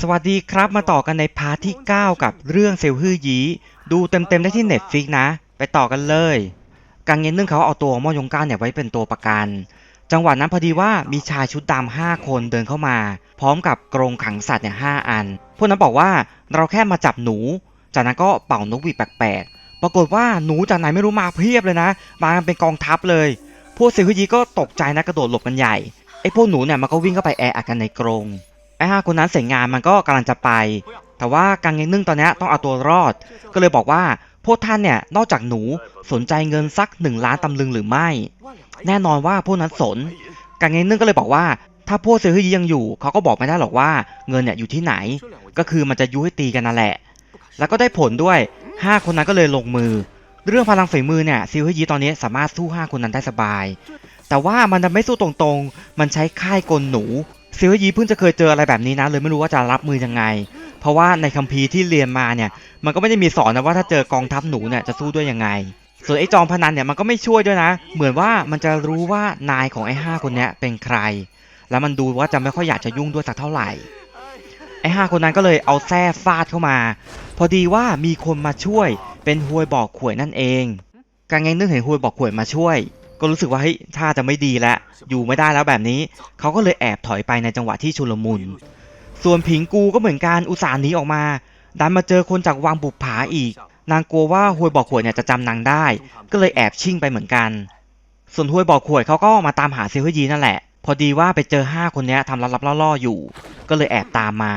สวัสดีครับมาต่อกันในพาร์ทที่ 9 กับเรื่องเซลฮือยีดูเต็มๆได้ที่ Netflix นะ ไปต่อกันเลยกังเย็นนึ่งเขาเอาตัวมอยงก้าเนี่ยไว้เป็นตัวประกัน จังหวะนั้นพอดีว่ามีชายชุดดำห้าคนเดินเข้ามา พร้อมกับกรงขังสัตว์เนี่ยห้าอัน พวกนั้นบอกว่าเราแค่มาจับหนู จากนั้นก็เป่านกหวีดแปลกๆปรากฏว่าหนูจากไหนไม่รู้มาเพียบเลยนะ มาเป็นกองทัพเลย พวกเซลฮือยีก็ตกใจนะกระโดดหลบกันใหญ่ไอ้พวกหนูเนี่ยมันก็วิ่งเข้าไปแออัดกันในกรง ไอ้ห้าคนนั้นเสร็จงานมันก็กำลังจะไป แต่ว่ากังเงนึ่งตอนนี้ต้องเอาตัวรอด ก็เลยบอกว่าพวกท่านเนี่ยนอกจากหนูสนใจเงินสักหนึ่งล้านตำลึงหรือไม่ แน่นอนว่าพวกนั้นสนกังเงนึ่งก็เลยบอกว่า ถ้าพวกเซอร์ฮียังอยู่เขาก็บอกไม่ได้หรอกว่าเงินเนี่ยอยู่ที่ไหน ก็คือมันจะยุให้ตีกันนั่นแหละ แล้วก็ได้ผลด้วยห้าคนนั้นก็เลยลงมือ เรื่องพลังฝีมือเนี่ยซิลเฮยีตอนนี้สามารถสู้ห้าคนนั้นได้สบาย แต่ว่ามันจะไม่สู้ตรงๆ มันใช้ค่ายกลหนู ซิลเฮยีเพิ่งจะเคยเจออะไรแบบนี้นะเลยไม่รู้ว่าจะรับมือยังไง เพราะว่าในคัมภีร์ที่เรียนมาเนี่ย มันก็ไม่ได้มีสอนนะว่าถ้าเจอกองทัพหนูเนี่ยจะสู้ด้วยยังไง ส่วนไอ้จอมพนันเนี่ยมันก็ไม่ช่วยด้วยนะ เหมือนว่ามันจะรู้ว่านายของไอ้ห้าคนนี้เป็นใคร แล้วมันดูว่าจะไม่ค่อยอยากจะยุ่งด้วยสักเท่าไหร่ไอ้ห้าคนนั้นก็เลยเอาแส้ฟาดเข้ามา พอดีว่ามีคนมาช่วยเป็นฮวยบอกขวยนั่นเองการเงนึกเห็นฮวยบอกขวยมาช่วย ก็รู้สึกว่าเฮ้ยท่าจะไม่ดีแล้ว อยู่ไม่ได้แล้วแบบนี้ เขาก็เลยแอบถอยไปในจังหวะที่ชุลมุน ส่วนผิงกูก็เหมือนกันอุตส่าห์หนีออกมา ดันมาเจอคนจากวังบุปผาอีก นางกลัวว่าฮวยบอกขวยเนี่ยจะจำนางได้ ก็เลยแอบชิ่งไปเหมือนกัน ส่วนฮวยบอกขวยเขาก็มาตามหาเซลฮยีนั่นแหละ พอดีว่าไปเจอห้าคนเนี้ยทำลับๆล่อๆอยู่ ก็เลยแอบตามมา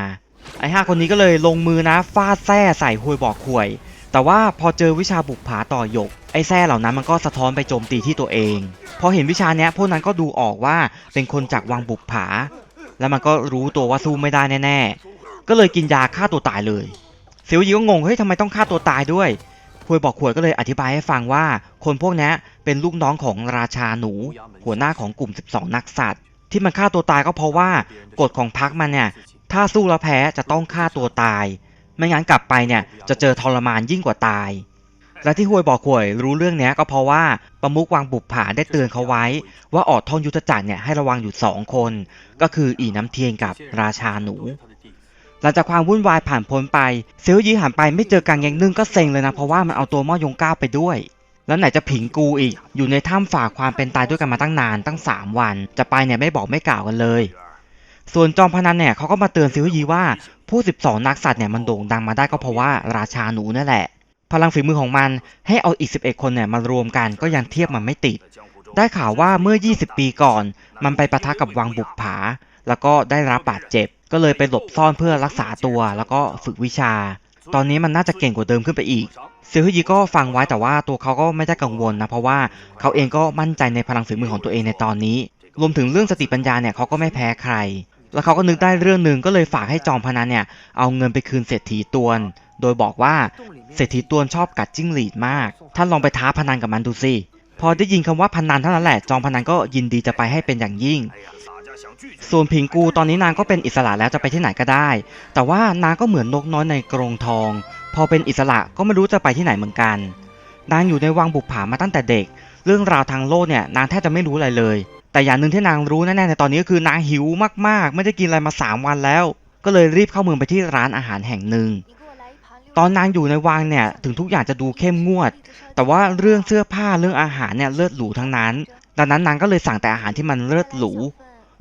ไอ้ห้าคนนี้ก็เลยลงมือนะฟาดแส้ใส่ฮวยบอกขวย แต่ว่าพอเจอวิชาบุกผาต่อยก ไอ้แส้เหล่านั้นมันก็สะท้อนไปโจมตีที่ตัวเอง พอเห็นวิชาเนี้ยพวกนั้นก็ดูออกว่าเป็นคนจากวังบุกผา แล้วมันก็รู้ตัวว่าสู้ไม่ได้แน่ๆ ก็เลยกินยาฆ่าตัวตายเลยเซลยีก็งงเฮ้ยทำไมต้องฆ่าตัวตายด้วยควยบอกขวยก็เลยอธิบายให้ฟังว่า คนพวกนี้เป็นลูกน้องของราชาหนู หัวหน้าของกลุ่ม 12 นักสัตว์ ที่มันฆ่าตัวตายก็เพราะว่ากฎของพักมันเนี่ยถ้าสู้แล้วแพ้จะต้องฆ่าตัวตาย ไม่งั้นกลับไปเนี่ยจะเจอทรมานยิ่งกว่าตาย และที่ฮวยบอกขวยรู้เรื่องนี้ก็เพราะว่าประมุกวังบุปผาได้เตือนเขาไว้ ว่าออดทองยุทธจักรเนี่ยให้ระวังอยู่สองคน ก็คืออีน้ำเทียนกับราชาหนูหลังจากความวุ่นวายผ่านพ้นไปเซลยีหันไปไม่เจอกังยังนึ่งก็เซ็งเลยนะเพราะว่ามันเอาตัวม่อยงก้าไปด้วย แล้วไหนจะผิงกูอีก อยู่ในถ้ำฝ่าความเป็นตายด้วยกันมาตั้งนานตั้ง 3 วัน จะไปเนี่ยไม่บอกไม่กล่าวกันเลย ส่วนจอมพนันเนี่ยเขาก็มาเตือนซิลยีว่าผู้ 12 นักสัตว์เนี่ยมันโด่งดังมาได้ก็เพราะว่าราชาหนูนั่นแหละ พลังฝีมือของมันให้เอาอีก 11 คนเนี่ยมารวมกันก็ยังเทียบมันไม่ติด ได้ข่าวว่าเมื่อ 20 ปีก่อน มันไปปะทะกับวังบุกผา แล้วก็ได้รับบาดเจ็บ ก็เลยไปหลบซ่อนเพื่อรักษาตัว แล้วก็ฝึกวิชา ตอนนี้มันน่าจะเก่งกว่าเดิมขึ้นไปอีกเซลฮยีก็ฟังไว้แต่ว่าตัวเขาก็ไม่ได้กังวลนะเพราะว่าเขาเองก็มั่นใจในพลังฝีมือของตัวเองในตอนนี้ รวมถึงเรื่องสติปัญญาเนี่ยเขาก็ไม่แพ้ใคร แล้วเขาก็นึกได้เรื่องหนึ่งก็เลยฝากให้จอมพนันเนี่ยเอาเงินไปคืนเศรษฐีตวน โดยบอกว่าเศรษฐีตวนชอบกัดจิ้งหรีดมาก ท่านลองไปท้าพนันกับมันดูสิพอได้ยินคำว่าพนันเท่านั้นแหละ จอมพนันก็ยินดีจะไปให้เป็นอย่างยิ่ง ส่วนผิงกูตอนนี้นางก็เป็นอิสระแล้วจะไปที่ไหนก็ได้ แต่ว่านางก็เหมือนนกน้อยในกรงทอง พอเป็นอิสระก็ไม่รู้จะไปที่ไหนเหมือนกัน นางอยู่ในวังบุกผามาตั้งแต่เด็ก เรื่องราวทางโลกเนี่ยนางแทบจะไม่รู้อะไรเลย แต่อย่างหนึ่งที่นางรู้แน่ๆในตอนนี้ก็คือนางหิวมากๆ ไม่ได้กินอะไรมา 3 วันแล้ว ก็เลยรีบเข้าเมืองไปที่ร้านอาหารแห่งหนึ่ง ตอนนางอยู่ในวังเนี่ยถึงทุกอย่างจะดูเข้มงวด แต่ว่าเรื่องเสื้อผ้าเรื่องอาหารเนี่ยเลิศหรูทั้งนั้น ดังนั้นนางก็เลยสั่งแต่อาหารที่มันเลิศหรู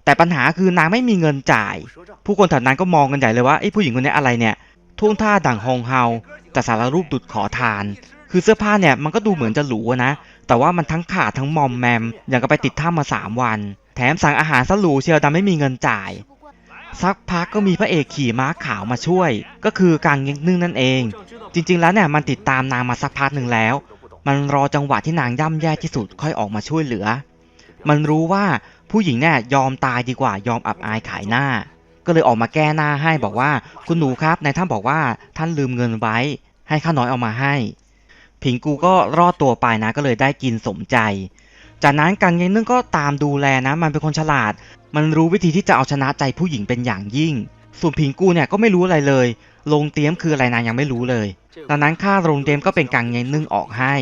แต่ปัญหาคือนางไม่มีเงินจ่าย ผู้คนแถวนั้นก็มองกันใหญ่เลยว่าไอ้ผู้หญิงคนนี้อะไรเนี่ยท่วงท่าดั่งฮองเฮาแต่สารรูปดุดขอทาน คือเสื้อผ้าเนี่ยมันก็ดูเหมือนจะหรูนะ แต่ว่ามันทั้งขาดทั้งมอมแมม อย่างก็ไปติดถ้ำมา3วัน แถมสั่งอาหารซะหรูเชียวแต่ไม่มีเงินจ่าย สักพักก็มีพระเอกขี่ม้าขาวมาช่วย ก็คือการเง็กนึ่งนั่นเอง จริง ๆ แล้วเนี่ยมันติดตามนางมาสักพักหนึ่งแล้ว มันรอจังหวะที่นางย่ำแย่ที่สุดค่อยออกมาช่วยเหลือ มันรู้ว่าผู้หญิงเนี่ยยอมตายดีกว่ายอมอับอายขายหน้า ก็เลยออกมาแก้หน้าให้บอกว่า คุณหนูครับนายท่านบอกว่าท่านลืมเงินไว้ ให้ข้าน้อยเอามาให้ ผิงกูก็รอดตัวไปนะก็เลยได้กินสมใจ จากนั้นกันเงนึ่งก็ตามดูแลนะ มันเป็นคนฉลาด มันรู้วิธีที่จะเอาชนะใจผู้หญิงเป็นอย่างยิ่ง ส่วนผิงกูเนี่ยก็ไม่รู้อะไรเลย ลงเตียมคืออะไรนางยังไม่รู้เลยดังนั้นค่าโรงเตียมก็เป็นกังเงนึ่งออกให้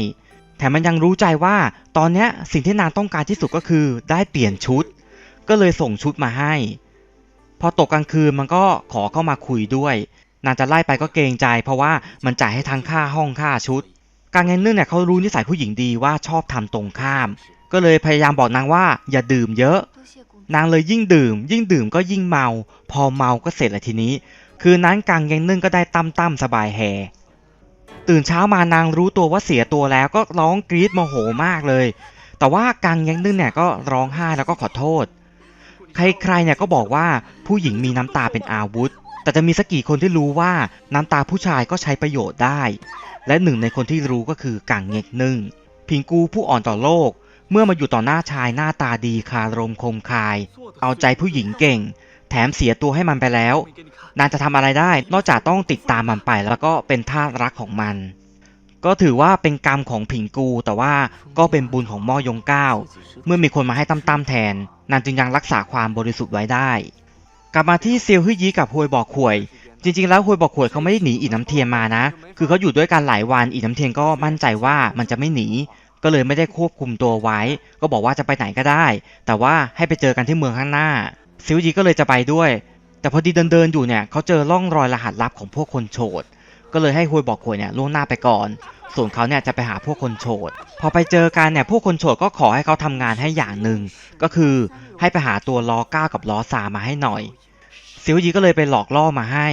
แถมมันยังรู้ใจว่าตอนเนี้ยสิ่งที่นางต้องการที่สุดก็คือได้เปลี่ยนชุด ก็เลยส่งชุดมาให้ พอตกกลางคืนมันก็ขอเข้ามาคุยด้วย นางจะไล่ไปก็เกรงใจ เพราะว่ามันจ่ายให้ทั้งค่าห้องค่าชุด กางเงนนึ่งเนี่ยเขารู้นิสัยผู้หญิงดีว่าชอบทำตรงข้าม ก็เลยพยายามบอกนางว่าอย่าดื่มเยอะ นางเลยยิ่งดื่ม ยิ่งดื่มก็ยิ่งเมา พอเมาก็เสร็จละทีนี้ คืนนั้นกางเงนึ่งก็ได้ตั้มตั้มสบายแฮตื่นเช้ามานางรู้ตัวว่าเสียตัวแล้วก็ร้องกรี๊ดโมโหมากเลย แต่ว่ากางเงนึ่งเนี่ยก็ร้องไห้แล้วก็ขอโทษ ใครๆเนี่ยก็บอกว่าผู้หญิงมีน้ำตาเป็นอาวุธแต่จะมีสักกี่คนที่รู้ว่าน้ำตาผู้ชายก็ใช้ประโยชน์ได้ และหนึ่งในคนที่รู้ก็คือกางเงกนึ่ง พิงกูผู้อ่อนต่อโลก เมื่อมาอยู่ต่อหน้าชายหน้าตาดีคารมคมคาย เอาใจผู้หญิงเก่ง แถมเสียตัวให้มันไปแล้ว นางจะทำอะไรได้ นอกจากต้องติดตามมันไปแล้วก็เป็นท่ารักของมัน ก็ถือว่าเป็นกรรมของผิงกู แต่ว่าก็เป็นบุญของม่อยงเก้า เมื่อมีคนมาให้ตั้มตั้มแทน นางจึงยังรักษาความบริสุทธิ์ไว้ได้ กลับมาที่เซียวฮึ่ยยีกับฮวยบอกขวย จริงๆ แล้วฮวยบอกขวยเขาไม่ได้หนีอีน้ำเทียนมานะ คือเขาอยู่ด้วยกันหลายวันอีน้ำเทียนก็มั่นใจว่ามันจะไม่หนี ก็เลยไม่ได้ควบคุมตัวไว้ ก็บอกว่าจะไปไหนก็ได้ แต่ว่าให้ไปเจอกันที่เมืองข้างหน้า ซิวยีก็เลยจะไปด้วย แต่พอดีเดินๆอยู่เนี่ยเขาเจอร่องรอยรหัสลับของพวกคนโฉดก็เลยให้ฮวยบอกขวยเนี่ยล่วงหน้าไปก่อน ส่วนเขาเนี่ยจะไปหาพวกคนโฉดพอไปเจอกันเนี่ยพวกคนโฉดก็ขอให้เขาทำงานให้อย่างหนึ่งก็คือให้ไปหาตัวล้อก้ากับล้อซามาให้หน่อย ซิวยีก็เลยไปหลอกล่อมาให้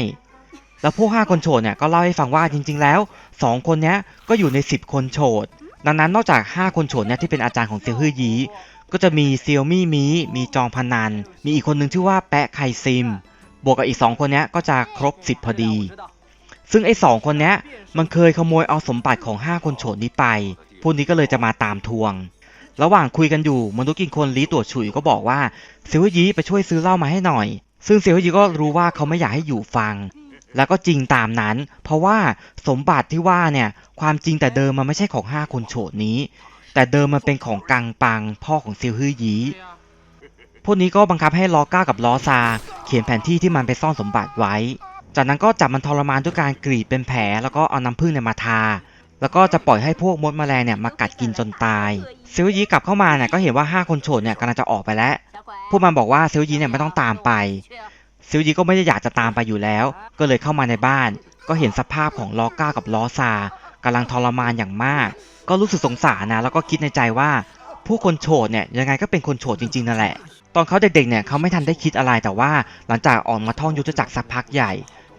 แล้วพวกห้าคนโฉดเนี่ยก็เล่าให้ฟังว่าจริง ๆ แล้วสองคนนี้ก็อยู่ใน10คนโฉดดังนั้นนอกจาก5คนโฉดเนี่ยที่เป็นอาจารย์ของเซียวฮือยีก็จะมีเซียวมี่มีมีจองพนัน มีอีกคนหนึ่งชื่อว่าแปะไคซิม บวกกับอีก2คนนี้ก็จะครบ10พอดี ซึ่งไอ้สองคนนี้มันเคยขโมยเอาสมบัติของ5คนโฉดนี้ไปพวกนี้ก็เลยจะมาตามทวง ระหว่างคุยกันอยู่มนุษย์กินคนลีตัวฉุยก็บอกว่าเซียวฮือยีไปช่วยซื้อเหล้ามาให้หน่อย ซึ่งเซียวยีก็รู้ว่าเขาไม่อยากให้อยู่ฟัง แล้วก็จริงตามนั้น เพราะว่าสมบัติที่ว่าเนี่ยความจริงแต่เดิมมันไม่ใช่ของห้าคนโฉดนี้ แต่เดิมมันเป็นของกังปัง พ่อของเซิลฮือยีพวกนี้ก็บังคับให้ลอก้ากับลอซา เขียนแผนที่ที่มันไปซ่อนสมบัติไว้ จากนั้นก็จับมันทรมานด้วยการกรีดเป็นแผลแล้วก็เอาน้ำผึ้งเนี่ยมาทา แล้วก็จะปล่อยให้พวกมดแมลงเนี่ยมากัดกินจนตายซิลยีกลับเข้ามาเนี่ยก็เห็นว่าห้าคนโฉดเนี่ยกำลังจะออกไปแล้ว พวกมันบอกว่าซิลยีเนี่ยไม่ต้องตามไปซิลยีก็ไม่ได้อยากจะตามไปอยู่แล้ว ก็เลยเข้ามาในบ้าน ก็เห็นสภาพของลอก้ากับลอซากำลังทรมานอย่างมาก ก็รู้สึกสงสารนะแล้วก็คิดในใจว่าผู้คนโฉดเนี่ยยังไงก็เป็นคนโฉดจริงๆนั่นแหละ ตอนเขาเด็กๆเนี่ยเขาไม่ทันได้คิดอะไรแต่ว่าหลังจากออกมาท่องยุทธจักรสักพักใหญ่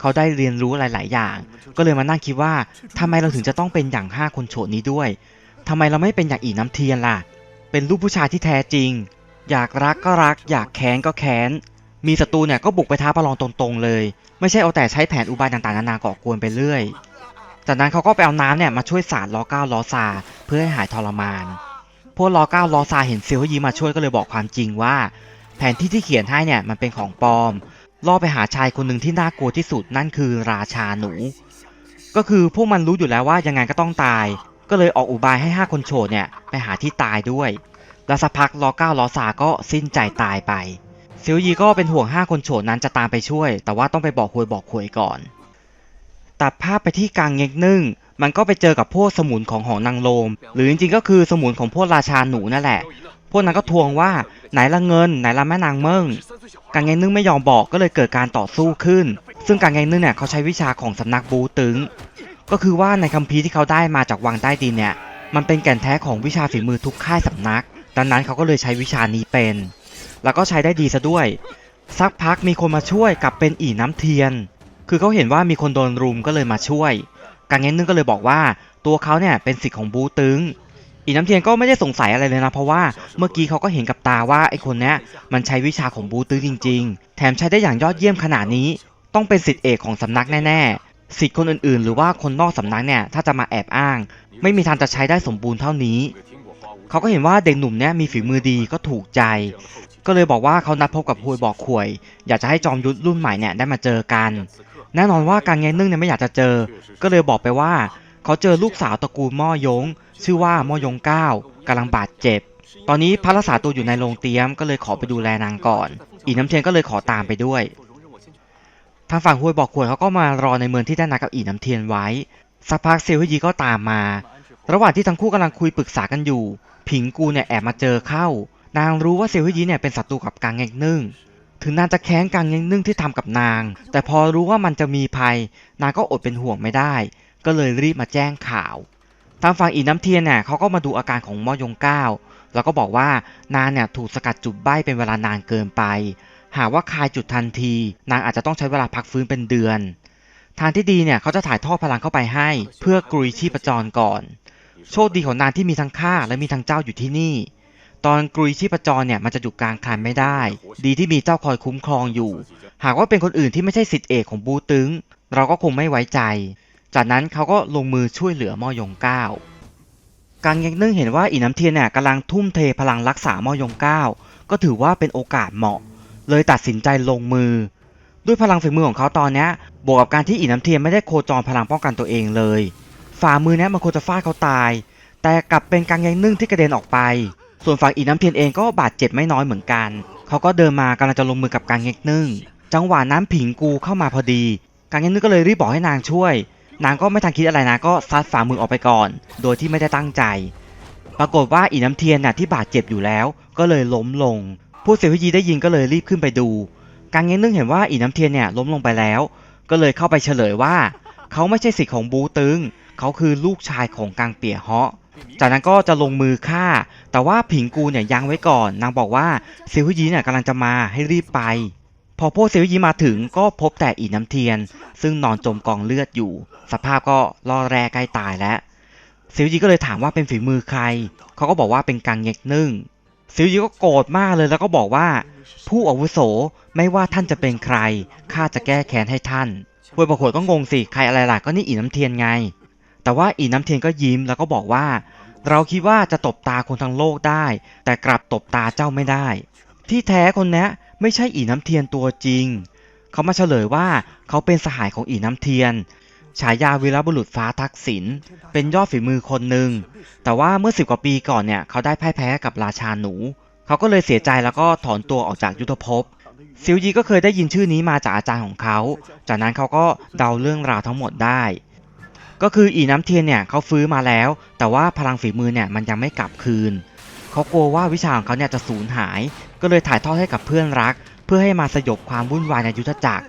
เขาได้เรียนรู้หลาย ๆ อย่าง ก็เลยมานั่งคิดว่าทำไมเราถึงจะต้องเป็นอย่างห้าคนโฉดนี้ด้วยทำไมเราไม่เป็นอย่างอีน้ำเทียนล่ะ เป็นลูกผู้ชายที่แท้จริง อยากรักก็รัก อยากแค้นก็แค้น มีศัตรูเนี่ยก็บุกไปท้าประลองตรง ๆ เลย ไม่ใช่เอาแต่ใช้แผนอุบายต่าง ๆ นานาก่อกวนไปเรื่อย จากนั้นเขาก็ไปเอาน้ำเนี่ยมาช่วยสาดล้อก้าวล้อซาเพื่อให้หายทรมาน พวกล้อก้าวล้อซาเห็นเซียวยีมาช่วยก็เลยบอกความจริงว่า แผนที่ที่เขียนให้เนี่ยมันเป็นของปลอม ล่อไปหาชายคนหนึ่งที่น่ากลัวที่สุดนั่นคือราชาหนู ก็คือพวกมันรู้อยู่แล้วว่ายังไงก็ต้องตาย ก็เลยออกอุบายให้ห้าคนโฉดเนี่ยไปหาที่ตายด้วย แล้วสักพักล้อก้าล้อซาก็สิ้นใจตายไปซียวยีก็เป็นห่วงห้าคนโฉดนั้นจะตามไปช่วย แต่ว่าต้องไปบอกควยบอกควยก่อน ตัดภาพไปที่กลางเง็กนึ่ง มันก็ไปเจอกับพวกสมุนของหอนางโลม หรือจริงๆก็คือสมุนของพวกราชาหนูนั่นแหละ วกนั้นก็ทวงว่าไหนละเงิน ไหนละแม่นางเมิงกางเงนึ่งไม่ยอมบอกก็เลยเกิดการต่อสู้ขึ้น ซึ่งกางเงนึ่งเนี่ยเขาใช้วิชาของสำนักบูตึง ก็คือว่าในคัมภีร์ที่เขาได้มาจากวังใต้ดินเนี่ยมันเป็นแก่นแท้ของวิชาฝีมือทุกค่ายสำนัก ดังนั้นเขาก็เลยใช้วิชานี้เป็น แล้วก็ใช้ได้ดีซะด้วย สักพักมีคนมาช่วยกลับเป็นอีน้ำเทียน คือเขาเห็นว่ามีคนโดนรุมก็เลยมาช่วยกางเง้นนึงก็เลยบอกว่าตัวเขาเนี่ยเป็นสิทธิ์ของบูตึง อีน้ำเทียนก็ไม่ได้สงสัยอะไรเลยนะ เพราะว่าเมื่อกี้เขาก็เห็นกับตาว่าไอ้คนนี้มันใช้วิชาของบูตึงจริง ๆ แถมใช้ได้อย่างยอดเยี่ยมขนาดนี้ ต้องเป็นสิทธิเอกของสำนักแน่ๆสิทธิ์คนอื่นๆ หรือว่าคนนอกสำนักเนี่ยถ้าจะมาแอบอ้าง ไม่มีทางจะใช้ได้สมบูรณ์เท่านี้ เขาก็เห็นว่าเด็กหนุ่มเนี่ยมีฝีมือดีก็ถูกใจ ก็เลยบอกว่าเขานัดพบกับฮวยบอกขวย อยากจะให้จอมยุทธรุ่นใหม่เนี่ยได้มาเจอกัน แน่นอนว่าการเงี้ยนึ่งเนี่ยไม่อยากจะเจอ ก็เลยบอกไปว่า เขาเจอลูกสาวตระกูลม่อยง ชื่อว่าม่อยงเก้ากำลังบาดเจ็บ ตอนนี้พักรักษาตัวอยู่ในโรงเตรียมก็เลยขอไปดูแลนางก่อน อีน้ำเทียนก็เลยขอตามไปด้วย ทางฝั่งฮวยบอกขวยเขาก็มารอในเมืองที่ได้นัดกับอีน้ำเทียนไว้ สักพักเซียวฮยีก็ตามมา ระหว่างที่ทั้งคู่กำลังคุยปรึกษากันอยู่ ผิงกูเนี่ยแอบมาเจอเข้า นางรู้ว่าเซียวฮยีเนี่ยเป็นศัตรูกับกางเงกนึ่งถึงนางจะแค้นกังเงงนึ่งที่ทำกับนาง แต่พอรู้ว่ามันจะมีภัย นางก็อดเป็นห่วงไม่ได้ ก็เลยรีบมาแจ้งข่าว ทางฝั่งอีน้ำเทียนเนี่ยเขาก็มาดูอาการของมอยงเก้าแล้วก็บอกว่านางเนี่ยถูกสกัดจุดใบ้เป็นเวลานานเกินไป หากว่าคายจุดทันที นางอาจจะต้องใช้เวลาพักฟื้นเป็นเดือน ทางที่ดีเนี่ยเขาจะถ่ายทอดพลังเข้าไปให้ เพื่อกรุยชีพจรก่อน โชคดีของนางที่มีทั้งข้าและมีทั้งเจ้าอยู่ที่นี่ ตอนกรุยชีพจรเนี่ยมันจะอยู่กลางคันไม่ได้ ดีที่มีเจ้าคอยคุ้มครองอยู่ หากว่าเป็นคนอื่นที่ไม่ใช่สิทธิเอกของบูตึง เราก็คงไม่ไว้ใจ จากนั้นเขาก็ลงมือช่วยเหลือมอยงเก้ากังยังนึ่งเห็นว่าอีน้ำเทียนเนี่ยกำลังทุ่มเทพลังรักษามอยงเก้าก็ถือว่าเป็นโอกาสเหมาะ เลยตัดสินใจลงมือ ด้วยพลังฝีมือของเขาตอนนี้บวกกับการที่อีน้ำเทียนไม่ได้โคจรพลังป้องกันตัวเองเลย ฝ่ามือเนี้ยมันควรจะฟาดเขาตาย แต่กลับเป็นกังยังนึ่งที่กระเด็นออกไป ส่วนฝั่งอีน้ำเทียนเองก็บาดเจ็บไม่น้อยเหมือนกัน เขาก็เดินมากำลังจะลงมือกับกังยังนึ่งจังหวะนั้นผิงกูเข้ามาพอดีกังยังนึ่งก็เลยรีบบอกให้นางช่วย นางก็ไม่ทันคิดอะไรนะก็ซัดฝ่ามือออกไปก่อน โดยที่ไม่ได้ตั้งใจ ปรากฏว่าอีน้ำเทียนน่ะที่บาดเจ็บอยู่แล้ว ก็เลยล้มลง ผู้เสียวิจีได้ยินก็เลยรีบขึ้นไปดูกังเง้งนึ่งเห็นว่าอีน้ำเทียนเนี่ยล้มลงไปแล้ว ก็เลยเข้าไปเฉลยว่า เขาไม่ใช่สิทธิ์ของบูตึง เขาคือลูกชายของกังเปียเฮาะจากนั้นก็จะลงมือฆ่า แต่ว่าผิงกูเนี่ยยั้งไว้ก่อน นางบอกว่าเซียวฮุยีเนี่ยกำลังจะมาให้รีบไป พอพวกเซียวฮุยีมาถึงก็พบแต่อีน้ำเทียน ซึ่งนอนจมกองเลือดอยู่ สภาพก็ล่อแร่ใกล้ตายแล้วเซียวฮุยีก็เลยถามว่าเป็นฝีมือใคร เขาก็บอกว่าเป็นกังเง็กนึ่งเซียวฮุยีก็โกรธมากเลยแล้วก็บอกว่า ผู้อาวุโสไม่ว่าท่านจะเป็นใครข้าจะแก้แค้นให้ท่านหวยบอกหวยก็งงสิใครอะไรล่ะก็นี่อีน้ำเทียนไง แต่ว่าอีน้ำเทียนก็ยิ้มแล้วก็บอกว่า เราคิดว่าจะตบตาคนทั้งโลกได้ แต่กลับตบตาเจ้าไม่ได้ ที่แท้คนนี้ ไม่ใช่อีน้ำเทียนตัวจริง เขามาเฉลยว่าเขาเป็นสหายของอีน้ำเทียน ฉายาวีรบุรุษฟ้าทักษิณเป็นยอดฝีมือคนหนึ่ง แต่ว่าเมื่อสิบกว่าปีก่อนเนี่ยเขาได้พ่ายแพ้กับราชาหนู เขาก็เลยเสียใจแล้วก็ถอนตัวออกจากยุทธภพซิลยีก็เคยได้ยินชื่อนี้มาจากอาจารย์ของเขา จากนั้นเขาก็เดาเรื่องราวทั้งหมดได้ ก็คืออีน้ำเทียนเนี่ยเขาฟื้นมาแล้ว แต่ว่าพลังฝีมือเนี่ยมันยังไม่กลับคืน เขากลัวว่าวิชาของเขาเนี่ยจะสูญหาย ก็เลยถ่ายทอดให้กับเพื่อนรัก เพื่อให้มาสยบความวุ่นวายในยุทธจักร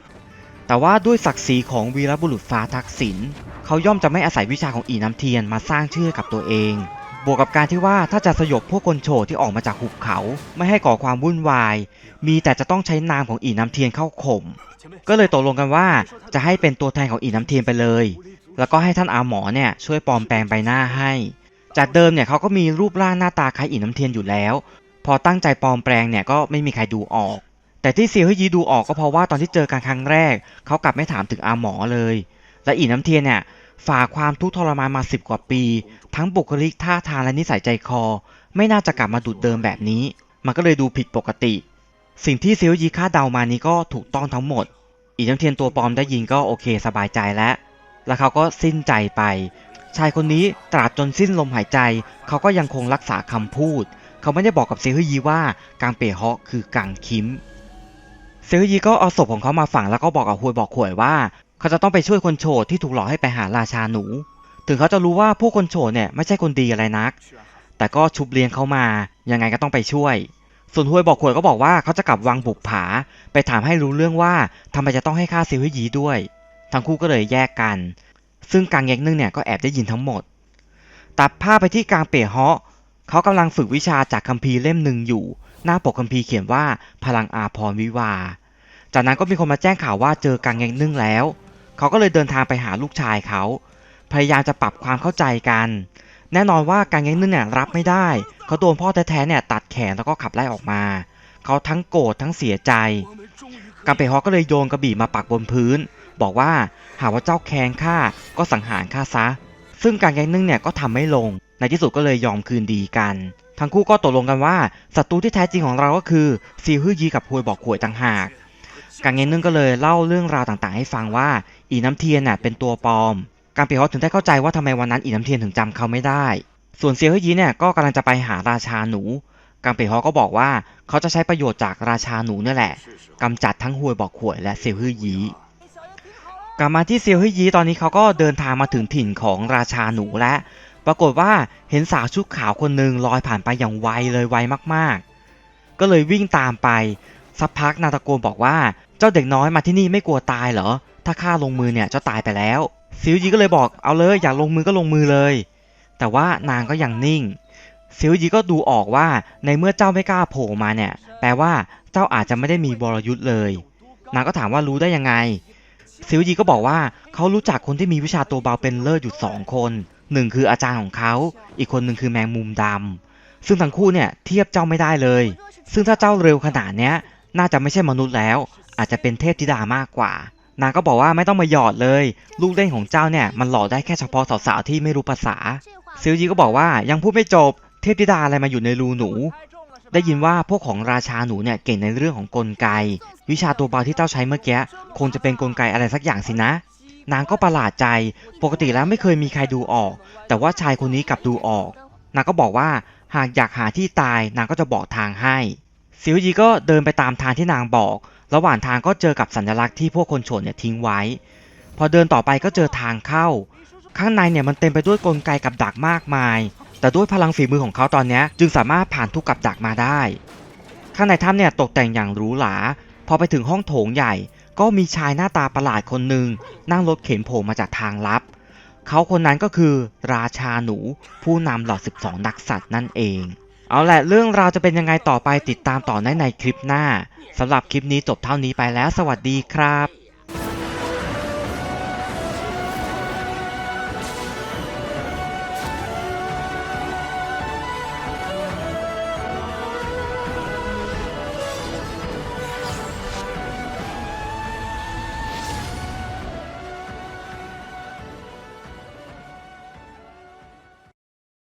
แต่ว่าด้วยศักดิ์ศรีของวีรบุรุษฟ้าทักษิณเขาย่อมจะไม่อาศัยวิชาของอีน้ำเทียนมาสร้างชื่อกับตัวเอง บวกกับการที่ว่าถ้าจะสยบพวกคนโฉดที่ออกมาจากหุบเขา ไม่ให้ก่อความวุ่นวาย มีแต่จะต้องใช้นามของอีน้ำเทียนเข้าข่ม ก็เลยตกลงกันว่าจะให้เป็นตัวแทนของอีน้ำเทียนไปเลย แล้วก็ให้ท่านอาหมอเนี่ยช่วยปลอมแปลงใบหน้าให้ จากเดิมเนี่ยเขาก็มีรูปร่างหน้าตาคล้ายอีน้ำเทียนอยู่แล้ว พอตั้งใจปลอมแปลงเนี่ยก็ไม่มีใครดูออก แต่ที่เซียวให้ยีดูออกก็เพราะว่าตอนที่เจอกันครั้งแรก เขากลับไม่ถามถึงอาหมอเลย และอีน้ำเทียนเนี่ยฝ่าความทุกข์ทรมานมาสิบกว่าปี ทั้งบุคลิกท่าทางและนิสัยใจคอ ไม่น่าจะกลับมาดุดเดิมแบบนี้ มันก็เลยดูผิดปกติ สิ่งที่เซียวยีคาดเดามานี้ก็ถูกต้องทั้งหมด อีน้ำเทียนตัวปลอมได้ยินก็โอเคสบายใจแล้ว แล้วเขาก็สิ้นใจไป ชายคนนี้ตราบจนสิ้นลมหายใจ เขาก็ยังคงรักษาคำพูด เขาไม่ได้บอกกับเซฮยีว่ากังเป๋ฮอคือกังคิม เซฮยีก็เอาศพของเขามาฝังแล้วก็บอกกับฮวยบอกขวยว่า เขาจะต้องไปช่วยคนโฉดที่ถูกหลอกให้ไปหาราชาหนู ถึงเขาจะรู้ว่าพวกคนโฉดเนี่ยไม่ใช่คนดีอะไรนัก แต่ก็ชุบเลี้ยงเขามา ยังไงก็ต้องไปช่วย ส่วนฮวยบอกขวยก็บอกว่าเขาจะกลับวังบุกผา ไปถามให้รู้เรื่องว่าทำไมจะต้องให้ค่าเซฮยีด้วย ทั้งคู่ก็เลยแยกกัน ซึ่งกางเย็กนึ่งเนี่ยก็แอบได้ยินทั้งหมด ตัดภาพไปที่กางเปียเฮาะ เขากำลังฝึกวิชาจากคัมภีร์เล่มหนึ่งอยู่ หน้าปกคัมภีร์เขียนว่าพลังอาพรวิวา จากนั้นก็มีคนมาแจ้งข่าวว่าเจอกางเย็กนึ่งแล้ว เขาก็เลยเดินทางไปหาลูกชายเขา พยายามจะปรับความเข้าใจกัน แน่นอนว่ากางเย็กนึ่งเนี่ยรับไม่ได้ เขาโดนพ่อแท้ๆเนี่ยตัดแขนแล้วก็ขับไล่ออกมา เขาทั้งโกรธทั้งเสียใจกางเปฮาะก็เลยโยนกระบี่มาปักบนพื้น บอกว่าหากว่าเจ้าแค้นข้าก็สังหารข้าซะ ซึ่งการแย้งนึ่งเนี่ยก็ทำไม่ลง ในที่สุดก็เลยยอมคืนดีกัน ทั้งคู่ก็ตกลงกันว่าศัตรูที่แท้จริงของเราก็คือซีฮือยีกับฮวยบอกขวยต่างหากการแย้งนึ่งก็เลยเล่าเรื่องราวต่างๆ ให้ฟังว่าอีน้ำเทียนน่ะเป็นตัวปลอมการเปียฮอถึงได้เข้าใจว่าทำไมวันนั้นอีน้ำเทียนถึงจำเขาไม่ได้ ส่วนเซียฮือยีเนี่ยก็กำลังจะไปหาราชาหนูกังเปียฮอก็บอกว่าเขาจะใช้ประโยชน์จากราชาหนูนี่แหละกำจัดทั้งฮวยบอกขวยและเซียวฮือยีกลับมาที่เซียวฮิยีตอนนี้เขาก็เดินทางมาถึงถิ่นของราชาหนูและ ปรากฏว่าเห็นสาวชุดขาวคนหนึ่งลอยผ่านไปอย่างไวเลยไวมากๆ ก็เลยวิ่งตามไป สักพักนาตะโกนบอกว่าเจ้าเด็กน้อยมาที่นี่ไม่กลัวตายเหรอ ถ้าข้าลงมือเนี่ยเจ้าตายไปแล้วซิวยีก็เลยบอกเอาเลยอยากลงมือก็ลงมือเลย แต่ว่านางก็ยังนิ่งซิวยีก็ดูออกว่าในเมื่อเจ้าไม่กล้าโผล่มาเนี่ย แปลว่าเจ้าอาจจะไม่ได้มีวรยุทธ์เลย นางก็ถามว่ารู้ได้ยังไงซิวยีก็บอกว่าเขารู้จักคนที่มีวิชาตัวเบาเป็นเลิศอยู่สองคน หนึ่งคืออาจารย์ของเขา อีกคนหนึ่งคือแมงมุมดำซึ่งทั้งคู่เนี่ยเทียบเจ้าไม่ได้เลย ซึ่งถ้าเจ้าเร็วขนาดเนี้ยน่าจะไม่ใช่มนุษย์แล้ว อาจจะเป็นเทพธิดามากกว่านางก็บอกว่าไม่ต้องมาหยอดเลย ลูกเล่นของเจ้าเนี่ยมันหล่อได้แค่เฉพาะสาวๆที่ไม่รู้ภาษาซิลยีก็บอกว่ายังพูดไม่จบ เทพธิดาอะไรมาอยู่ในรูหนู ได้ยินว่าพวกของราชาหนูเนี่ยเก่งในเรื่องของกลไก วิชาตัวเบาที่เจ้าใช้เมื่อกี้คงจะเป็นกลไกอะไรสักอย่างสินะ นางก็ประหลาดใจ ปกติแล้วไม่เคยมีใครดูออก แต่ว่าชายคนนี้กลับดูออก นางก็บอกว่าหากอยากหาที่ตายนางก็จะบอกทางให้ซิวยีก็เดินไปตามทางที่นางบอก ระหว่างทางก็เจอกับสัญลักษณ์ที่พวกคนโฉนเนี่ยทิ้งไว้ พอเดินต่อไปก็เจอทางเข้า ข้างในเนี่ยมันเต็มไปด้วยกลไกกับดักมากมาย แต่ด้วยพลังฝีมือของเขาตอนนี้จึงสามารถผ่านทุกกับดักมาได้ ข้างในถ้ำเนี่ยตกแต่งอย่างหรูหรา พอไปถึงห้องโถงใหญ่ ก็มีชายหน้าตาประหลาดคนหนึ่งนั่งรถเข็นโผล่มาจากทางลับ เขาคนนั้นก็คือราชาหนูผู้นำเหล่า 12 นักสัตว์นั่นเอง เอาแหละเรื่องราวจะเป็นยังไงต่อไปติดตามต่อในในคลิปหน้าสำหรับคลิปนี้จบเท่านี้ไปแล้ว สวัสดีครับ